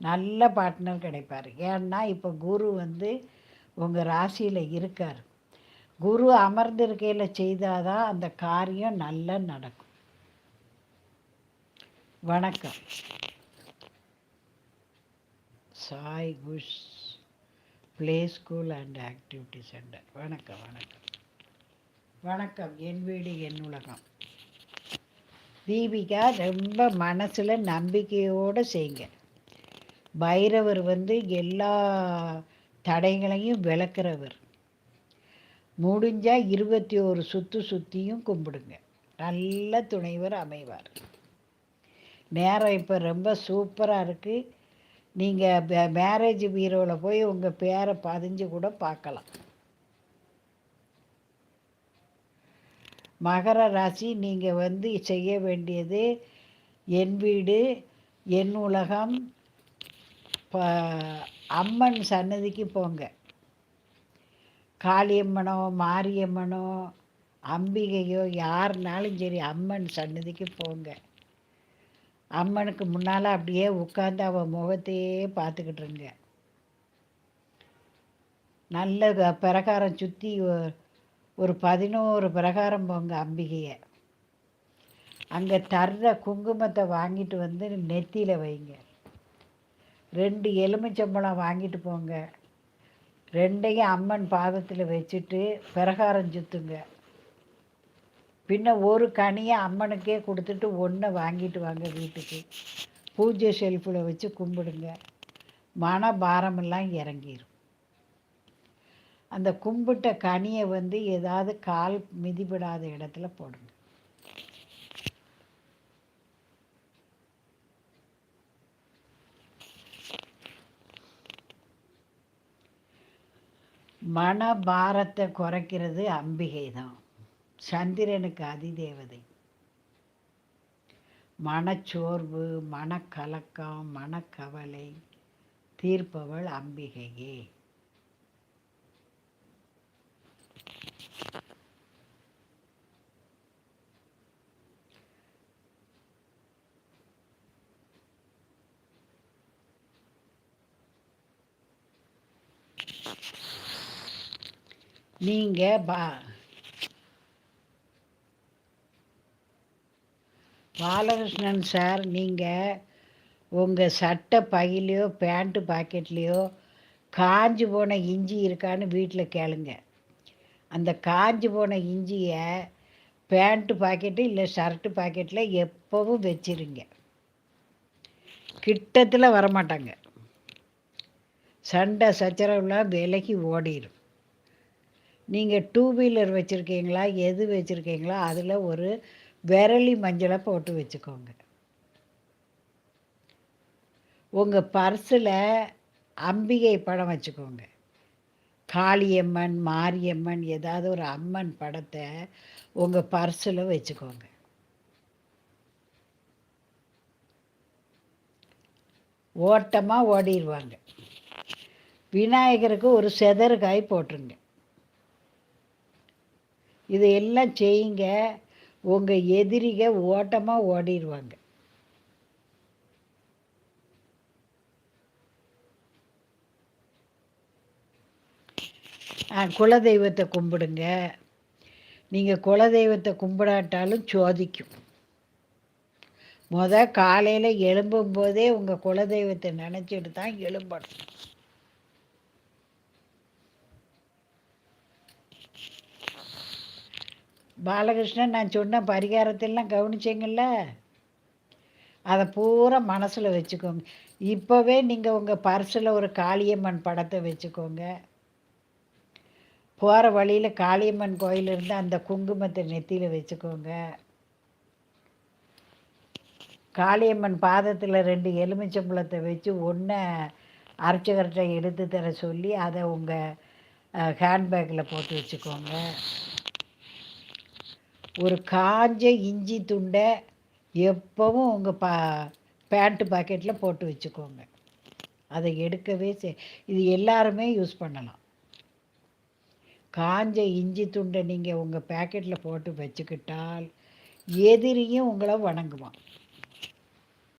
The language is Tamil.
நல்ல பார்ட்னர் கிடைப்பார். ஏன்னா இப்போ குரு வந்து உங்கள் ராசியில் இருக்கார். குரு அமர்ந்திருக்கையில் செய்தாதான் அந்த காரியம் நல்லா நடக்கும். வணக்கம். Sai Kush play school and activity centre வணக்கம் வணக்கம். வணக்கம். என் வீடு என் உலகம். தீபிகா ரொம்ப மனசில் நம்பிக்கையோடு செய்யுங்க. பைரவர் வந்து எல்லா தடைகளையும் விளக்குறவர். முடிஞ்சால் இருபத்தி ஒரு சுற்று சுற்றியும் கும்பிடுங்க. நல்ல துணைவர் அமைவார். நேரம் இப்போ ரொம்ப சூப்பராக இருக்குது நீங்கள் மேரேஜ் பீரோவில் போய் உங்கள் பேரை பதிஞ்சு கூட பார்க்கலாம் மகர ராசி நீங்கள் வந்து செய்ய வேண்டியது என் வீடு என் உலகம் அம்மன் சன்னதிக்கு போங்க. காளியம்மனோ மாரியம்மனோ அம்பிகையோ யாருனாலும் சரி அம்மன் சன்னதிக்கு போங்க. அம்மனுக்கு முன்னால் அப்படியே உட்காந்து அவன் முகத்தையே பார்த்துக்கிட்டு இருங்க நல்ல பிரகாரம் சுற்றி ஒரு பதினோரு பிரகாரம் போங்க அம்பிகையை. அங்கே தர்ற குங்குமத்தை வாங்கிட்டு வந்து நெத்தியில் வைங்க. ரெண்டு எலுமிச்சம்பழம் வாங்கிட்டு போங்க. ரெண்டையும் அம்மன் பாதத்தில் வச்சுட்டு பிரகாரம் சுற்றுங்க பின்ன ஒரு கனியை அம்மனுக்கே கொடுத்துட்டு ஒன்றை வாங்கிட்டு வாங்க வீட்டுக்கு. பூஜை ஷெல்ஃபில் வச்சு கும்பிடுங்க. மன பாரமெல்லாம் இறங்கிடும் அந்த கும்பிட்ட கனியை வந்து ஏதாவது கால் மிதிபடாத இடத்துல போடுங்க. மன பாரத்தை குறைக்கிறது அம்பிகை தான் சந்திரனுக்கு அதிதேவதை. மனச்சோர்வு மனக்கலக்கம் மனக்கவலை தீர்ப்பவள் அம்பிகையே. நீங்கள் பா. பாலகிருஷ்ணன் சார் நீங்கள் உங்கள் சட்டை பையிலையோ பேண்ட்டு பாக்கெட்லேயோ காஞ்சி போன இஞ்சி இருக்கான்னு வீட்டில் கேளுங்க. அந்த காஞ்சி போன இஞ்சியை பேண்ட்டு பாக்கெட்டு இல்லை ஷர்ட்டு பாக்கெட்டில் எப்போவும் வச்சிருங்க. கிட்டத்தில் வரமாட்டாங்க. சண்டை சச்சரவுலாம் விலகி ஓடிடும் நீங்கள் டூ வீலர் வச்சுருக்கீங்களா? எது வச்சுருக்கீங்களோ? அதில் ஒரு விரலி மஞ்சளை போட்டு வச்சுக்கோங்க. உங்கள் பர்ஸில் அம்பிகை படம் வச்சுக்கோங்க. காளியம்மன் மாரியம்மன் ஏதாவது ஒரு அம்மன் படத்தை உங்கள் பர்ஸில் வச்சுக்கோங்க. ஓட்டமாக ஓடிடுவாங்க விநாயகருக்கு ஒரு செதறுக்காய் காய் போட்டுருங்க. இதையெல்லாம் செய்யுங்க. உங்கள் எதிரிக ஓட்டமாக ஓடிடுவாங்க குலதெய்வத்தை கும்பிடுங்க. நீங்கள் குலதெய்வத்தை கும்பிடாட்டாலும் சோதிக்கும். முத காலையில் எழும்பும் போதே உங்கள் குலதெய்வத்தை நினச்சிட்டு தான் எழும்பணும். பாலகிருஷ்ணன் நான் சொன்ன பரிகாரத்தெல்லாம் கவனிச்சிங்கள்ல அதை பூரா மனசில் வச்சுக்கோங்க. இப்போவே நீங்கள் உங்கள் பர்ஸில் ஒரு காளியம்மன் படத்தை வச்சுக்கோங்க. போகிற வழியில் காளியம்மன் கோயில் இருந்து அந்த குங்குமத்தை நெத்தியில் வச்சுக்கோங்க. காளியம்மன் பாதத்தில் ரெண்டு எலுமிச்சம்பழத்தை வச்சு ஒன்றை அரைச்சகரட்டை எடுத்து தர சொல்லி அதை உங்கள் ஹேண்ட்பேக்கில் போட்டு வச்சுக்கோங்க. ஒரு காஞ்ச இஞ்சி துண்டை எப்போவும் உங்கள் பா பேண்ட்டு பாக்கெட்டில் போட்டு வச்சுக்கோங்க. அதை எடுக்கவே செ இது எல்லாருமே யூஸ் பண்ணலாம். காஞ்ச இஞ்சி துண்டை நீங்கள் உங்கள் பேக்கெட்டில் போட்டு வச்சுக்கிட்டால் எதிரியும் உங்களை வணங்குவான்.